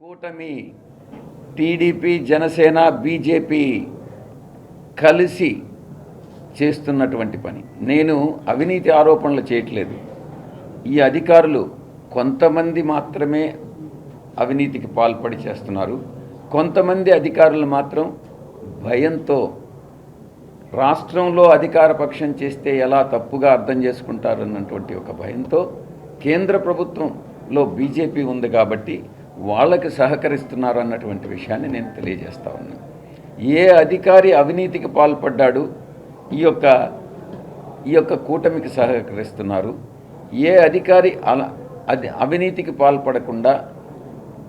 కూటమి TDP Janasena BJP కలిసి చేస్తున్నటువంటి పని. నేను అవినీతి ఆరోపణలు చేయట్లేదు. ఈ అధికారులు కొంతమంది మాత్రమే అవినీతికి పాల్పడి చేస్తున్నారు. కొంతమంది అధికారులు మాత్రం భయంతో రాష్ట్రంలో అధికార పక్షం చేస్తే ఎలా తప్పుగా అర్థం చేసుకుంటారు అన్నటువంటి ఒక భయంతో కేంద్ర ప్రభుత్వంలో బీజేపీ ఉంది కాబట్టి వాళ్ళకి సహకరిస్తున్నారు అన్నటువంటి విషయాన్ని నేను తెలియజేస్తా ఉన్నాను ఏ అధికారి అవినీతికి పాల్పడ్డాడు ఈ యొక్క ఈ యొక్క కూటమికి సహకరిస్తున్నారు ఏ అధికారి అలా అది అవినీతికి పాల్పడకుండా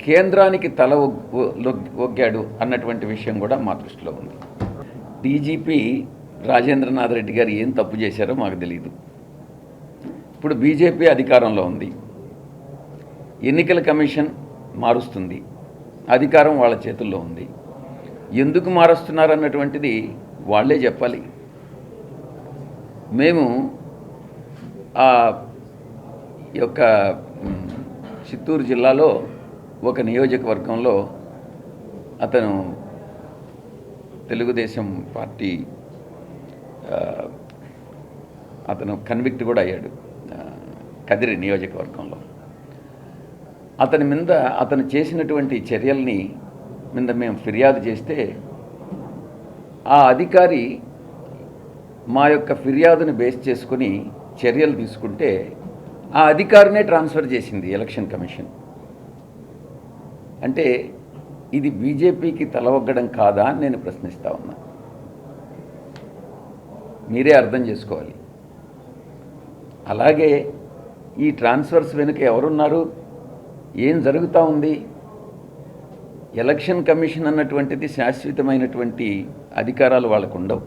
కేంద్రానికి తల ఒగ్గాడు అన్నటువంటి విషయం కూడా మా దృష్టిలో ఉంది. డీజీపీ రాజేంద్రనాథ్ రెడ్డి గారు ఏం తప్పు చేశారో మాకు తెలియదు ఇప్పుడు బీజేపీ అధికారంలో ఉంది. ఎన్నికల కమిషన్ మారుస్తుంది. అధికారం వాళ్ళ చేతుల్లో ఉంది. ఎందుకు మారుస్తున్నారు అన్నటువంటిది వాళ్ళే చెప్పాలి. మేము ఆ యొక్క చిత్తూరు జిల్లాలో ఒక నియోజకవర్గంలో అతను తెలుగుదేశం పార్టీ అతను కన్విక్ట్ కూడా అయ్యాడు. కదిరి నియోజకవర్గంలో. అతని మీద అతను చేసినటువంటి చర్యల్ని మీద మేము ఫిర్యాదు చేస్తే ఆ అధికారి మా యొక్క ఫిర్యాదుని బేస్ చేసుకుని చర్యలు తీసుకుంటే ఆ అధికారినే ట్రాన్స్ఫర్ చేసింది ఎలక్షన్ కమిషన్. అంటే ఇది బీజేపీకి తలవగ్గడం కాదా అని నేను ప్రశ్నిస్తా ఉన్నా. మీరే అర్థం చేసుకోవాలి. అలాగే ఈ ట్రాన్స్ఫర్స్ వెనుక ఎవరున్నారు? ఏం జరుగుతూ ఉంది? ఎలక్షన్ కమిషన్ అన్నటువంటిది శాశ్వతమైనటువంటి అధికారాలు వాళ్ళకు ఉండవు.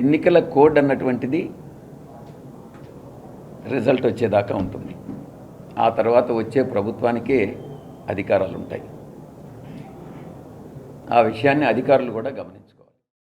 ఎన్నికల కోడ్ అన్నటువంటిది రిజల్ట్ వచ్చేదాకా ఉంటుంది. ఆ తర్వాత వచ్చే ప్రభుత్వానికే అధికారాలు ఉంటాయి ఆ విషయాన్ని అధికారులు కూడా గమనించుకోవాలి.